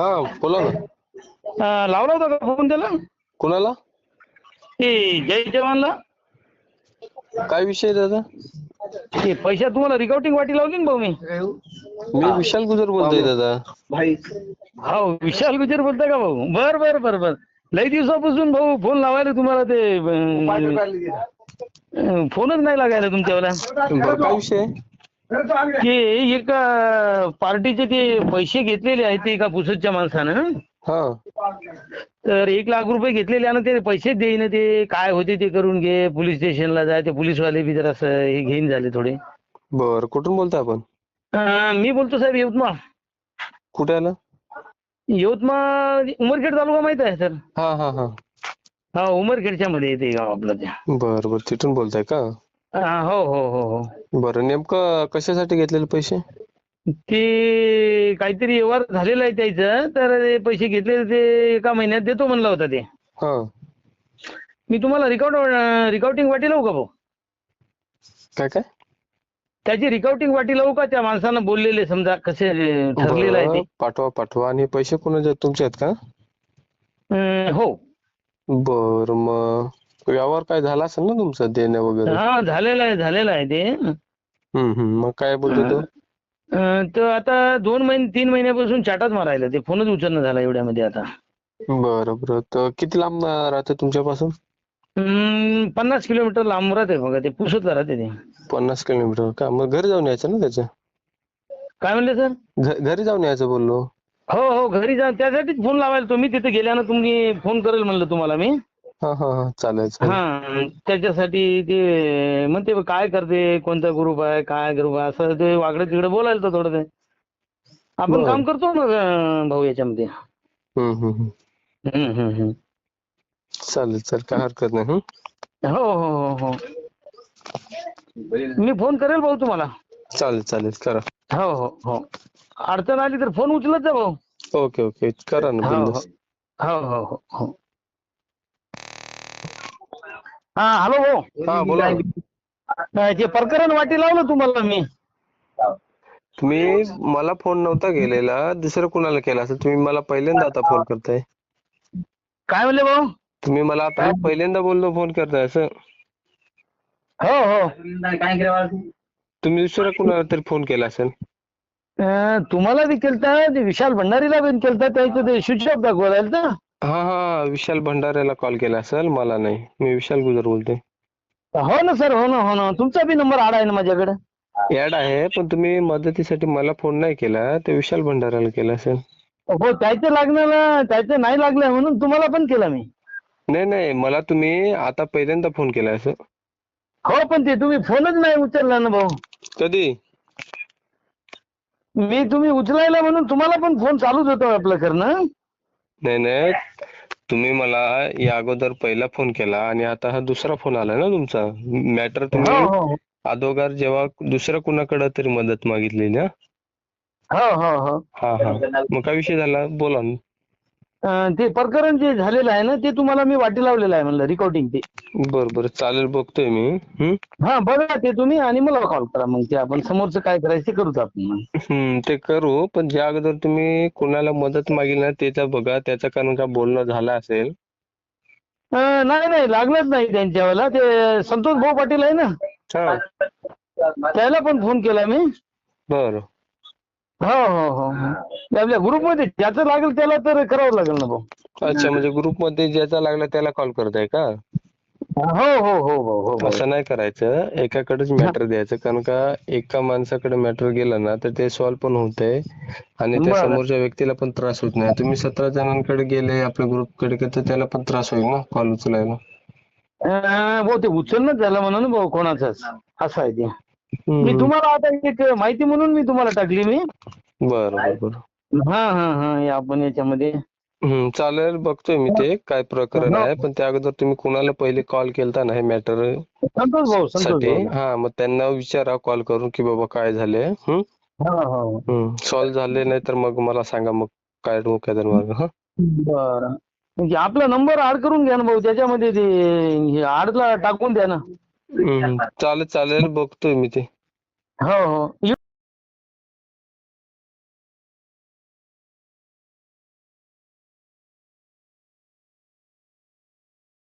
हा बोला ना. अं, लावला होता का फोन त्याला? कुणाला? ते जय जवानला. काय विषय दादा? ते पैसा तुम्हाला रिकॉर्डिंग वाटी लावली ना भाऊ मी? मी विशाल गुजर बोलतोय दादा. हो विशाल गुजर बोलताय का भाऊ? बर बर बर बर. लई दिवसापासून भाऊ फोन लावायला तुम्हाला ते अं, फोनच नाही लागायला तुमच्यावाला. बरं काय विषय ते एका पार्टीचे ते पैसे घेतलेले आहेत ते एका पुसदच्या माणसानं. हा. तर एक लाख रुपये घेतलेले आणि ते पैसे देईन ते काय होते ते करून घे पोलीस स्टेशनला जाय ते पोलीसवाले बी जरा हे घेईन झाले थोडे. बर कुठून बोलताय आपण? मी बोलतो साहेब यवतमाळ. कुठे आलं यवतमाळ उमरखेड तालुका माहीत आहे सर? हा हा हा. हा उमरखेडच्या मध्ये येते गाव आपलं ते. बर बर तिथून बोलताय का? हा, हो हो हो हो. बरं नेमकं कशासाठी घेतलेले पैसे? ते काहीतरी व्यवहार झालेला आहे त्याचं तर ते पैसे घेतलेले ते एका महिन्यात देतो म्हणला होता ते. हा. मी तुम्हाला रिकॉर्ड रिकॉर्डिंग वाटी लावू का भाऊ? काय काय? त्याची रिकॉर्डिंग वाटी लावू का? त्या माणसानं बोललेले समजा कसे ठरलेलं आहे ते. बरं, पाठवा पाठवा. आणि पैसे कोणाचे आहेत? तुमचे आहेत का? हो. बर मग. व्यवहार काय झाला असेल ना तुमचं देणं वगैरे? हा झालेलं आहे झालेलं आहे ते. हम्म हम्म. मग काय बोलतो तो? अं, तर आता दोन महिने तीन महिन्यापासून चाटाच मारायला ते फोनच उचलणं झाला एवढ्यामध्ये आता. बरं बरं. तर किती लांब राहते तुमच्यापासून? अं, पन्नास किलोमीटर लांब राहते बघा ते पुसतला राहते ते. पन्नास किलोमीटर का? मग घरी जाऊन यायचं ना त्याच्या काय म्हणले सर? घ- घरी जाऊन यायचं बोललो. हो हो घरी जा त्यासाठीच फोन लावायला तो. मी तिथे गेल्यानं तुम्ही फोन करेल म्हणलं तुम्हाला मी. हा हा हा चालेल चालेल. हा त्याच्यासाठी ते म्हणते काय करते? कोणता ग्रुप आहे? काय ग्रुप आहे? असं ते वाकडं तिकडे बोलायला तर थोडं ते. आपण बरं. काम करतो ना अं, भाऊ याच्यामध्ये. हम्म हम्म हम्म. हम्म, हम्म, हम्म. चालेल चालेल काय हरकत नाही हो. हो हो हो मी फोन करेल भाऊ तुम्हाला. चालेल चालेल करा. हो हो हो. अडचण आली तर फोन उचलत जा भाऊ. Okay okay. करा ना हो हो. हो हो हो हो. हा हॅलो हा बोला. अं, ते प्रकरण वाटी लावलं तुम्हाला मी. तुम्ही मला फोन नव्हता गेलेला दुसरं कुणाला केला असेल? तुम्ही मला पहिल्यांदा आता फोन करताय. काय म्हणले भाऊ? तुम्ही मला आता पहिल्यांदा बोललो फोन करताय असं. हो हो. तुम्ही दुसऱ्या कुणाला तरी फोन केला असेल. अं, तुम्हाला बी केलता ते विशाल भंडारीला बी केलता त्याचं ते स्विच ऑफ दाखवायला ना हा हा विशाल भंडारेला कॉल केला असेल मला नाही. मी विशाल गुजर बोलतोय. हो ना सर हो ना हो ना. तुमचा बी नंबर आड आहे ना माझ्याकडे? ऍड आहे पण तुम्ही मदतीसाठी मला फोन नाही केला. ते विशाल भंडारेला केला असेल. हो त्याचं लागणार त्याचं नाही लागलं म्हणून तुम्हाला पण केला मी. नाही नाही मला तुम्ही आता पहिल्यांदा फोन केला असं हो पण ते तुम्ही फोनच नाही उचलला ना भाऊ. कधी? मी तुम्ही उचलायला म्हणून तुम्हाला पण फोन चालूच होता आपलं करणं. नाही नाही तुम्ही मला या अगोदर पहिला फोन केला आणि आता हा दुसरा फोन आला ना तुमचा. मॅटर तुम्ही हो हो. अगोदर जेव्हा दुसऱ्या कुणाकडे तरी मदत मागितली ना हो हो हो. हा हा. मग काय विषय झाला? बोला ना. ते प्रकरण जे झालेलं आहे ना ते तुम्हाला मी वाटी लावलेलं आहे म्हणलं रेकॉर्डिंग ते. बर बर. चालेल बघतोय मी. हा? बघा ते तुम्ही आणि मला कॉल करा मग ते आपण. समोरचं काय करायचं ते करूच आपण मग. ते करू. पण ज्या अगोदर तुम्ही कुणाला मदत मागितली ना त्याचं बघा. त्याचं कारण का बोलणं झालं असेल? अं, नाही नाही. लागलंच नाही त्यांच्यावाला. ते संतोष भाऊ पाटील आहे ना? हा. त्याला पण फोन केला मी. बर. हो हो हो हो. आपल्या ग्रुपमध्ये ज्याचं लागेल त्याला तर करावं लागेल ना भाऊ. अच्छा म्हणजे ग्रुपमध्ये ज्याचा लागला त्याला कॉल करताय का? हो हो हो हो हो हो. असं नाही करायचं. एकाकडेच मॅटर द्यायचं. कारण का एका माणसाकडे मॅटर गेलं ना तर ते सॉल्व्ह पण होतंय. आणि त्या बरं. समोरच्या व्यक्तीला पण त्रास होत नाही. तुम्ही सतरा जणांकडे गेले आपल्या ग्रुपकडे तर त्याला पण त्रास होईल ना कॉल उचलायला? अं, भाऊ ते उचलणंच झालं म्हणून भाऊ कोणाचंच. असं आहे ते. मी. तुम्हाला आता एक माहिती म्हणून मी तुम्हाला टाकली मी. बरं बरं बरं. हा हा हा आपण याच्यामध्ये. हम्म चालेल बघतोय मी ते काय प्रकरण. आहे पण त्या अगोदर तुम्ही कुणाला पहिले कॉल केलता ना हे मॅटरसाठी? हा मग त्यांना विचारा कॉल करून की बाबा काय झाले हो हो सॉल्व्ह झाले नाही तर मग मला सांगा मग काय डोक्यात मार्ग हा? बरं. म्हणजे आपला नंबर ऍड करून घ्या ना भाऊ त्याच्यामध्ये ते ऍडला टाकून द्या ना. चालेल चालेल. बघतोय मी ते. हो हो.